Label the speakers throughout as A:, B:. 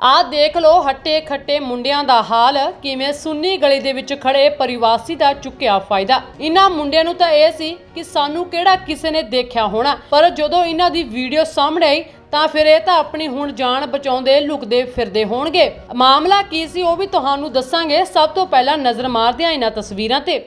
A: ਆਹ ਦੇਖ ਲਓ ਹੱਟੇ ਖੱਟੇ ਮੁੰਡਿਆਂ ਦਾ ਹਾਲ, ਕਿਵੇਂ ਸੁੰਨੀ ਗਲੀ ਦੇ ਵਿੱਚ ਖੜੇ ਪਰਿਵਾਸੀ ਦਾ ਚੁੱਕਿਆ ਫਾਇਦਾ। ਇਹਨਾਂ ਮੁੰਡਿਆਂ ਨੂੰ ਤਾਂ ਇਹ ਸੀ ਕਿ ਸਾਨੂੰ ਕਿਹੜਾ ਕਿਸੇ ਨੇ ਦੇਖਿਆ ਹੋਣਾ, ਪਰ ਜਦੋਂ ਇਹਨਾਂ ਦੀ ਵੀਡੀਓ ਸਾਹਮਣੇ ਆਈ, ਤਾਂ ਫਿਰ ਇਹ ਤਾਂ ਆਪਣੀ ਹੁਣ ਜਾਨ ਬਚਾਉਂਦੇ, ਲੁਕਦੇ ਫਿਰਦੇ ਹੋਣਗੇ। ਮਾਮਲਾ ਕੀ ਸੀ ਉਹ ਵੀ ਤੁਹਾਨੂੰ ਦੱਸਾਂਗੇ। ਸਭ ਤੋਂ ਪਹਿਲਾਂ ਨਜ਼ਰ ਮਾਰਦੇ ਹਾਂ ਇਹਨਾਂ ਤਸਵੀਰਾਂ ਤੇ।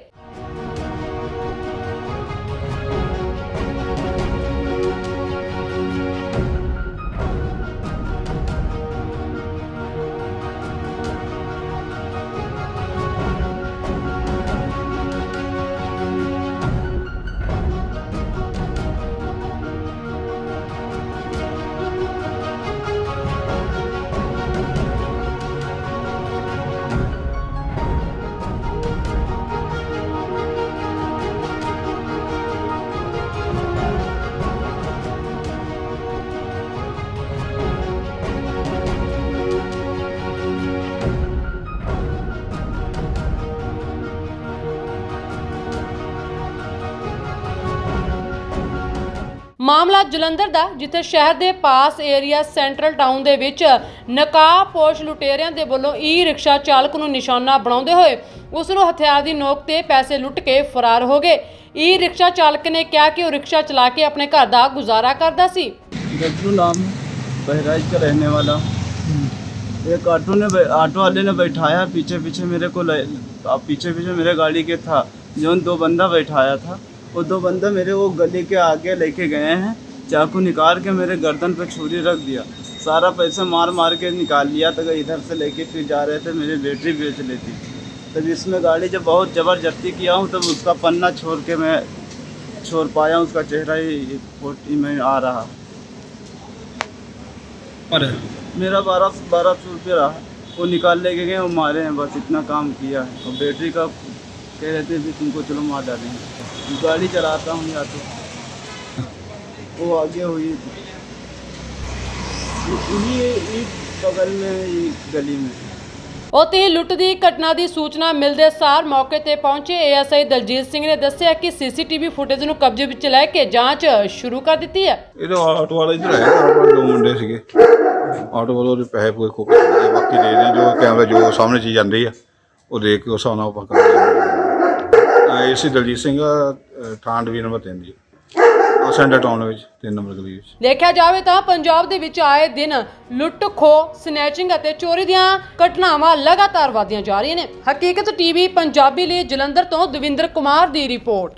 A: Bye. ਮਾਮਲਾ ਜਲੰਧਰ ਦਾ ਜਿੱਥੇ ਸ਼ਹਿਰ ਦੇ ਪਾਸ ਏਰੀਆ ਸੈਂਟਰਲ ਟਾਊਨ ਦੇ ਵਿੱਚ ਨਕਾਬਪੋਸ਼ ਲੁਟੇਰਿਆਂ ਦੇ ਵੱਲੋਂ ਈ ਰਿਕਸ਼ਾ ਚਾਲਕ ਨੂੰ ਨਿਸ਼ਾਨਾ ਬਣਾਉਂਦੇ ਹੋਏ ਉਸ ਨੂੰ ਹਥਿਆਰ ਦੀ ਨੋਕ ਤੇ ਪੈਸੇ ਲੁੱਟ ਕੇ ਫਰਾਰ ਹੋ ਗਏ ਈ ਰਿਕਸ਼ਾ ਚਾਲਕ ਨੇ ਕਿਹਾ ਕਿ ਉਹ ਰਿਕਸ਼ਾ ਚਲਾ ਕੇ ਆਪਣੇ ਘਰ ਦਾ ਗੁਜ਼ਾਰਾ ਕਰਦਾ ਸੀ
B: गज्जू नाम है बहराइच का रहने वाला एक ऑटो ने बै- ऑटो वाले ने बैठाया पीछे पीछे मेरे को ले- अब पीछे पीछे मेरे गाड़ी के था जो दो बंदा बैठाया था वो दो बंदा मेरे वो गली के आगे लेके गए हैं चाकू निकाल के मेरे गर्दन पे छुरी रख दिया। सारा पैसा मार मार के निकाल लिया तो इधर से लेके फिर जा रहे थे मेरी बैटरी बेच लेती। तब इसमें गाड़ी जब बहुत ज़बरदस्ती किया हूँ तब उसका पन्ना छोड़ के मैं छोड़ पाया उसका चेहरा ही फोटी में आ रहा।
C: अरे
B: मेरा बारह बारह सौ रुपये रहा। वो निकाल लेके गए वो मारे हैं बस इतना काम किया। है और बैटरी का कह रहे थे भी तुमको चलो मार डालेंगे गाड़ी चलाता हूँ या तो वो आगे हुई यही यही बगल में ही गली में
A: ਉੱਥੇ ਹੀ ਲੁੱਟ ਦੀ ਘਟਨਾ ਦੀ ਸੂਚਨਾ ਮਿਲਦੇ ਸਾਰ ਮੌਕੇ ਤੇ ਪਹੁੰਚੇ ਏਐਸਆਈ ਦਲਜੀਤ ਸਿੰਘ ਨੇ ਦੱਸਿਆ ਕਿ ਸੀਸੀਟੀਵੀ ਫੁਟੇਜ ਨੂੰ ਕਬਜ਼ੇ ਵਿੱਚ ਲੈ ਕੇ ਜਾਂਚ ਸ਼ੁਰੂ ਕਰ ਦਿੱਤੀ ਹੈ
D: ਇਹਦੇ ਆਟੋ ਵਾਲਾ ਇੱਧਰ ਆਇਆ ਆਟੋ ਵਾਲੇ ਦੋ ਮੁੰਡੇ ਸੀਗੇ ਆਟੋ ਵਾਲੇ ਉਹਦੇ ਪੈਸੇ ਪੂਏ ਖੋ ਕੇ ਚਲੇ ਗਏ। ਬਾਕੀ ਦੇ ਦੇ ਜੋ ਕੈਮਰਾ ਜੋ ਸਾਹਮਣੇ ਚੀਜ਼ ਜਾਂਦੀ ਆ ਉਹ ਦੇਖ ਕੇ ਉਸ ਹਿਸਾਬ ਨਾਲ ਆਪਾਂ ਕਰਾਂਗੇ ਏਸੀ ਦਲਜੀਤ ਸਿੰਘ ਅਹ, ਥਾਂ ਨੰਬਰ 3 ਦੀ ਆ ਸੈਂਟਰ ਟਾਊਨ ਵਿੱਚ 3 ਨੰਬਰ ਗਲੀ ਵਿੱਚ।
A: ਦੇਖਿਆ ਜਾਵੇ ਤਾਂ ਪੰਜਾਬ ਦੇ ਵਿੱਚ ਆਏ ਦਿਨ ਲੁੱਟ ਖੋ ਸਨੈਚਿੰਗ ਅਤੇ ਚੋਰੀ ਦੀਆਂ ਘਟਨਾਵਾਂ ਲਗਾਤਾਰ ਵਧਦੀਆਂ ਜਾ ਰਹੀਆਂ ਨੇ। ਹਕੀਕਤ ਟੀਵੀ ਪੰਜਾਬੀ ਲਈ ਜਲੰਧਰ ਤੋਂ ਦਵਿੰਦਰ ਕੁਮਾਰ ਦੀ ਰਿਪੋਰਟ।